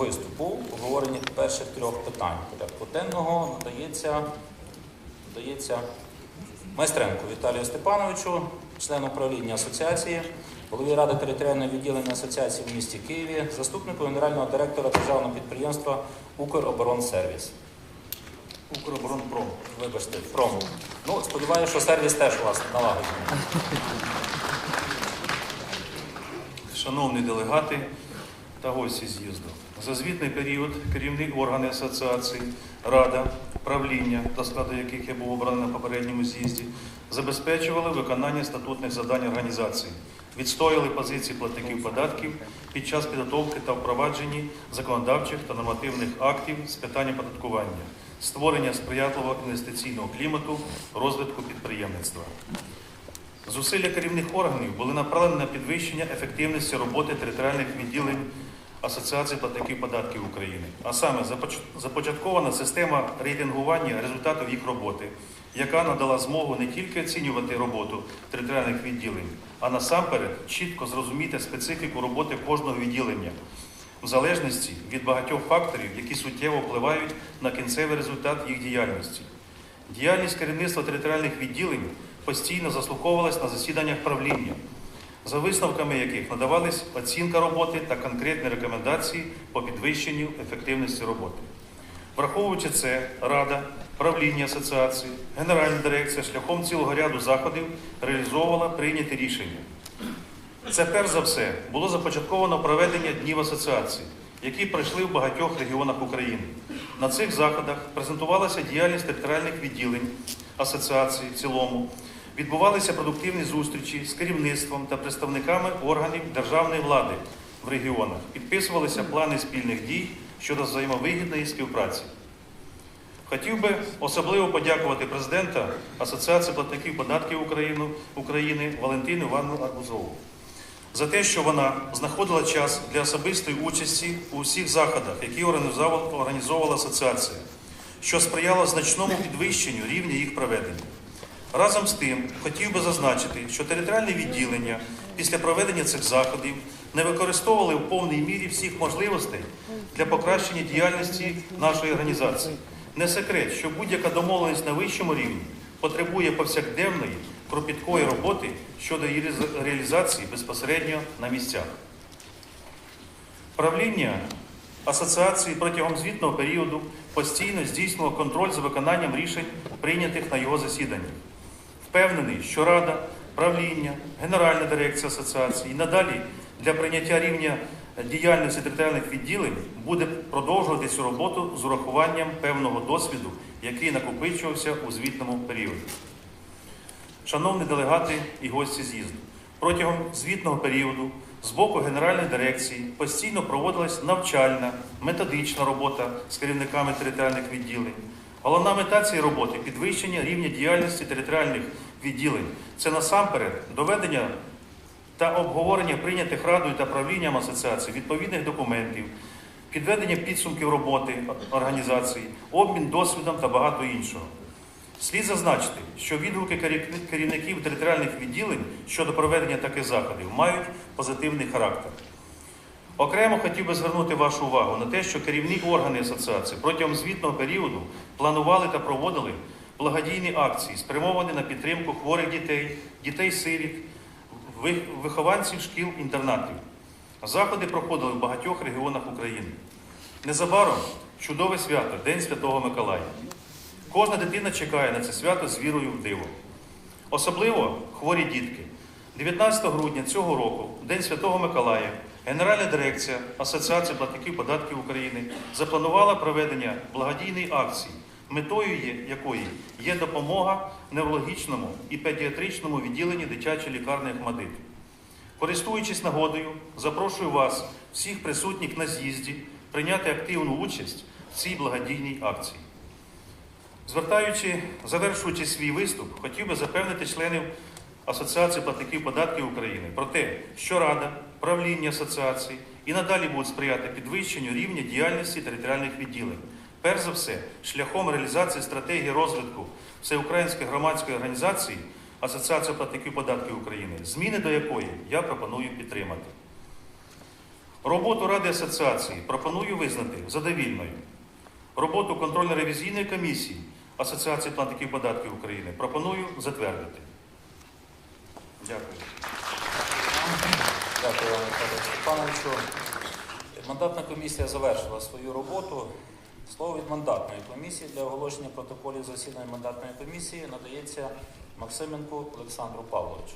виступу, обговорення перших трьох питань порядку денного надається, надається Майстренку Віталію Степановичу, члену управління асоціації, голові ради територіального відділення асоціації в місті Києві, заступнику генерального директора державного підприємства Укроборонсервіс. Укроборонпром. Вибачте, пром. Ну, сподіваюся, що сервіс теж у вас налагоджений. Шановні делегати та гості з'їзду, за звітний період керівні органи асоціації, рада, правління, до складу яких я був обраний на попередньому з'їзді, забезпечували виконання статутних завдань організації, відстояли позиції платників податків під час підготовки та впровадженні законодавчих та нормативних актів з питань оподаткування, створення сприятливого інвестиційного клімату, розвитку підприємництва. Зусилля керівних органів були направлені на підвищення ефективності роботи територіальних відділень Асоціації платників податків України, а саме започаткована система рейтингування результатів їх роботи, яка надала змогу не тільки оцінювати роботу територіальних відділень, а насамперед чітко зрозуміти специфіку роботи кожного відділення в залежності від багатьох факторів, які суттєво впливають на кінцевий результат їх діяльності. Діяльність керівництва територіальних відділень постійно заслуховувалась на засіданнях правління, за висновками яких надавались оцінка роботи та конкретні рекомендації по підвищенню ефективності роботи. Враховуючи це, Рада, правління асоціації, Генеральна дирекція шляхом цілого ряду заходів реалізовувала прийняті рішення. Це перш за все було започатковано проведення днів асоціації, які пройшли в багатьох регіонах України. На цих заходах презентувалася діяльність територіальних відділень асоціації в цілому. Відбувалися продуктивні зустрічі з керівництвом та представниками органів державної влади в регіонах. Підписувалися плани спільних дій щодо взаємовигідної співпраці. Хотів би особливо подякувати президента Асоціації платників податків України, Валентину Івановну Арбузову за те, що вона знаходила час для особистої участі у всіх заходах, які організовувала асоціація, що сприяло значному підвищенню рівня їх проведення. Разом з тим, хотів би зазначити, що територіальні відділення після проведення цих заходів не використовували в повній мірі всіх можливостей для покращення діяльності нашої організації. Не секрет, що будь-яка домовленість на вищому рівні потребує повсякденної, кропіткої роботи щодо її реалізації безпосередньо на місцях. Правління асоціації протягом звітного періоду постійно здійснювало контроль за виконанням рішень, прийнятих на його засіданнях. Впевнений, що Рада, правління, Генеральна дирекція асоціації і надалі для прийняття рівня діяльності територіальних відділень буде продовжувати цю роботу з урахуванням певного досвіду, який накопичувався у звітному періоді. Шановні делегати і гості з'їзду, протягом звітного періоду з боку Генеральної дирекції постійно проводилась навчальна, методична робота з керівниками територіальних відділень. Головна мета цієї роботи підвищення рівня діяльності територіальних відділень. Це насамперед доведення та обговорення прийнятих радою та правлінням асоціації відповідних документів, підведення підсумків роботи організації, обмін досвідом та багато іншого. Слід зазначити, що відгуки керівників територіальних відділень щодо проведення таких заходів мають позитивний характер. Окремо хотів би звернути вашу увагу на те, що керівні органи асоціації протягом звітного періоду планували та проводили благодійні акції, спрямовані на підтримку хворих дітей, дітей-сиріт, вихованців шкіл-інтернатів. Заходи проходили в багатьох регіонах України. Незабаром чудове свято День Святого Миколая. Кожна дитина чекає на це свято з вірою в диво. Особливо хворі дітки. 19 грудня цього року, День Святого Миколая, Генеральна дирекція Асоціації платників податків України запланувала проведення благодійної акції, метою якої є допомога неврологічному і педіатричному відділенні дитячої лікарні Ахмадит. Користуючись нагодою, запрошую вас, всіх присутніх на з'їзді, прийняти активну участь в цій благодійній акції. Звертаючи, завершуючи свій виступ, хотів би запевнити членів Асоціації платників податків України про те, що Рада, правління асоціації і надалі будуть сприяти підвищенню рівня діяльності територіальних відділень. Перш за все, шляхом реалізації стратегії розвитку Всеукраїнської громадської організації Асоціація платників податків України, зміни до якої я пропоную підтримати. Роботу Ради асоціації пропоную визнати задовільною. Роботу контрольно-ревізійної комісії Асоціації платників податків України пропоную затвердити. Дякую. Дякую, Віталію Степановичу. Мандатна комісія завершила свою роботу. Слово від мандатної комісії для оголошення протоколів засідань мандатної комісії надається Максименку Олександру Павловичу.